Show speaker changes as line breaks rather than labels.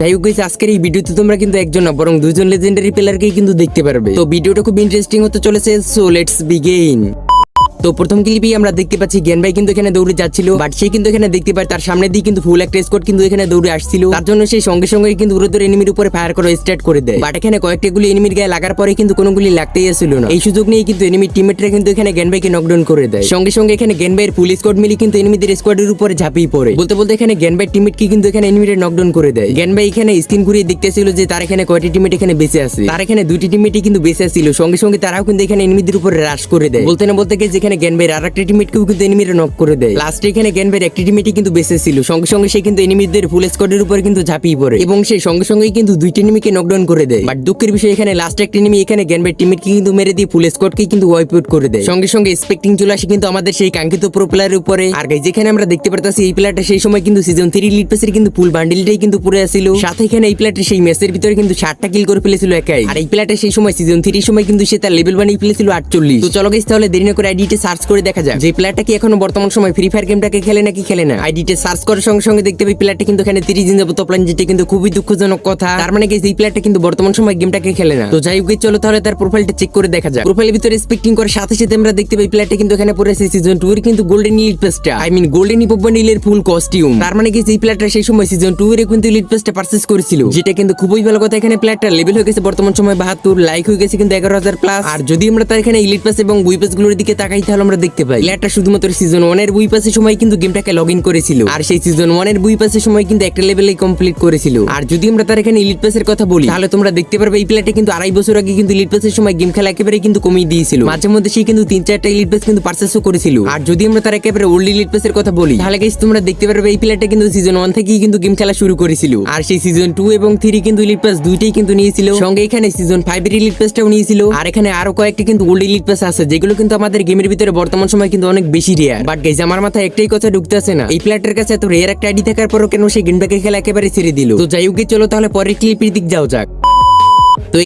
যাই হোক আজকের এই ভিডিওতে তোমরা কিন্তু একজন না, বরং দুজন লেজেন্ডারি প্লেয়ারকেই কিন্তু দেখতে পারবে। তো ভিডিওটা খুব ইন্টারেস্টিং হতে চলেছে সো লেটস বিগেইন তো প্রথম ক্লিপেই আমরা দেখতে পাচ্ছি জ্ঞান ভাই কিন্তু এখানে দৌড়ে যাচ্ছিল বাট সে কিন্তু এখানে দেখতে পায় তার সামনে দিয়ে কিন্তু ফুল একটা স্কোয়াড কিন্তু এখানে দৌড়ে আসছিল। তার জন্য সেই সঙ্গে সঙ্গে কিন্তু উড়োদৌড় এনিমির উপরে ফায়ার করা স্টার্ট করে দেয়। বাট এখানে কয়েকটা গুলি এনিমির গায়ে লাগার পরে কিন্তু কোনো গুলি লাগতেই আসছিল না। এই সুযোগ নিয়ে কিন্তু এনিমির টিমমেটরা কিন্তু এখানে জ্ঞান ভাইকে নকডাউন করে দেয়। সঙ্গে সঙ্গে এখানে জ্ঞান ভাইয়ের ফুল স্কোয়াড মিলে কিন্তু এনিমিদের স্কোয়াডের উপরে ঝাঁপিয়ে পড়ে। বলতে বলতে এখানে জ্ঞান ভাইয়ের টিমমেটকে কিন্তু এখানে এনিমিদের নকডাউন করে দেয়। জ্ঞান ভাই এখানে স্ক্রিন ঘুরিয়ে দেখতেছিল যে তার এখানে কয়টি টিমমেট এখানে বেঁচে আছে। তার এখানে দুইটি টিমমেটই কিন্তু বেঁচে ছিল সঙ্গে সঙ্গে তারাও কিন্তু এখানে এনিমিদের উপরে রাশ করে দেয়। বলতে না বলতে গিয়ে জ্ঞান ভাইয়ের আর একটা টিমমেটকেও কিন্তু এনিমিরা নক করে দেয়। লাস্টে এখানে ভাইয়ের একটি টিমমেটই কিন্তু বেঁচে ছিল। সঙ্গে সঙ্গে সে কিন্তু এনিমিদের ফুল স্কোয়াডের উপরে কিন্তু ঝাঁপিয়ে পড়ে। এবং সে সঙ্গে সঙ্গেই কিন্তু দুইটি এনিমিকে নকডাউন করে দেয়। বাট দুঃখের বিষয় এখানে লাস্ট একটা এনিমি এখানে ভাইয়ের টিমমেটকে কিন্তু মেরে দিয়ে ফুল স্কোয়াডকে কিন্তু ওয়াইপ আউট করে দেয়। সঙ্গে সঙ্গে স্পেক্টিং চলে আসে কিন্তু আমাদের সেই কাঙ্ক্ষিত প্রো প্লেয়ারের উপরে। আর গাইজ যেখানে আমরা দেখতে পারতাছি এই প্লেয়ারটা সেই সময় কিন্তু সিজন থ্রি লিড পেসের কিন্তু ফুল বান্ডিলটাই কিন্তু পড়ে আসছিল সাথে এখানে এই প্লেয়ারটা সেই ম্যাচের ভিতরে কিন্তু ষাটটা কিল করে ফেলেছিল একাই। আর এই প্লেয়ারটা সেই সময় সিজন থ্রির সময় কিন্তু সে তার লেভেল বানিয়ে ফেলেছিল আটচল্লিশ। তো চলো গাইজ তাহলে দেরি না করে আইডিতে সার্চ করে দেখা যায় যে প্লেয়ারটা কি এখনও বর্তমান সময় ফ্রি ফায়ার গেমটাকে খেলে নাকি খেলে না? আইডিতে সার্চ করার সঙ্গে সঙ্গে দেখতে পাই প্লেয়ারটা কিন্তু এখানে তিরিশ দিন যাব টপলাইন যেটা কিন্তু খুবই দুঃখজনক কথা। তার মানে এই প্লেয়ারটা কিন্তু বর্তমান সময় গেমটাকে খেলে না। তো যাই হোক চলো তাহলে তার প্রোফাইলটা চেক করে দেখা যাক। প্রোফাইলের ভিতরে স্পেক্টিং করার সাথে সাথে আমরা দেখতে পাই প্লেয়ারটা কিন্তু এখানে পড়ে আছে সিজন টু এর কিন্তু গোল্ডেন ইলিট পেসটা আই মিন গোল্ডেন ইপোবানিলের ফুল কস্টিউম তার মানে কি এই প্লেয়ারটা সেই সময় সিজন টু এর কিন্তু ইলিট পেসটা পারচেস করেছিল। যেটা কিন্তু খুবই ভালো কথা, এখানে প্লেয়ারটা লেভেল হয়ে গেছে বর্তমান সময় বাহাত্তর লাইক হয়ে গেছে কিন্তু এগারো হাজার প্লাস আর যদি আমরা তার এখানে ইলিট পাস এবং বুই পাসগুলোর দিকে তাকাই তাহলে আমরা দেখতে পাই। প্লেয়ারটা শুধুমাত্র সিজন ওয়ানের বুই পাসের সময় কিন্তু গেমটাকে লগ ইন করেছিল। আর সেই সিজন ওয়ানের বুই পাসের সময় কিন্তু একটা লেভেলে কমপ্লিট করেছিল। আর যদি আমরা তার এখানে ইলিট পাসের কথা বলি, তাহলে তোমরা দেখতে পারবে এই প্লেয়ারটা কিন্তু আড়াই বছর আগে কিন্তু ইলিট পাসের সময় গেম খেলা একেবারে কিন্তু কমিয়ে দিয়েছিল। মাঝে মধ্যে সে কিন্তু তিন চারটা ইলিট পাস কিন্তু পারচেসও করেছিল। আর যদি আমরা তার একেবারে ওল্ড ইলিট পাসের কথা বলি, তাহলে গাইস তোমরা দেখতে পারবে এই প্লেয়ারটা কিন্তু সিজন ওয়ান থেকেই কিন্তু গেম খেলা শুরু করেছিল। আর সেই সিজন টু এবং থ্রি কিন্তু ইলিট পাস দুইটাই কিন্তু নিয়েছিল। সঙ্গে এখানে সিজন ফাইভ এর ইলিট পাসটাও নিয়েছিল। আর এখানে আরও কয়েকটি কিন্তু ওল্ড ইলিট পাস আছে, যেগুলো কিন্তু আমাদের গেমের ভিতরে বর্তমান সময় কিন্তু অনেক বেশি রেয়ার বাট গেছে আমার মাথায় একটাই কথা ঢুকতেছে না। এই প্লেয়ারটার কাছে এত রেয়ার একটা আইডি থাকার পরও কেন সেই গেমটাকে খেলা একেবারে ছেড়ে দিল? তো যাই হোক চলো তাহলে পরের ক্লিপের দিক যাও যাক।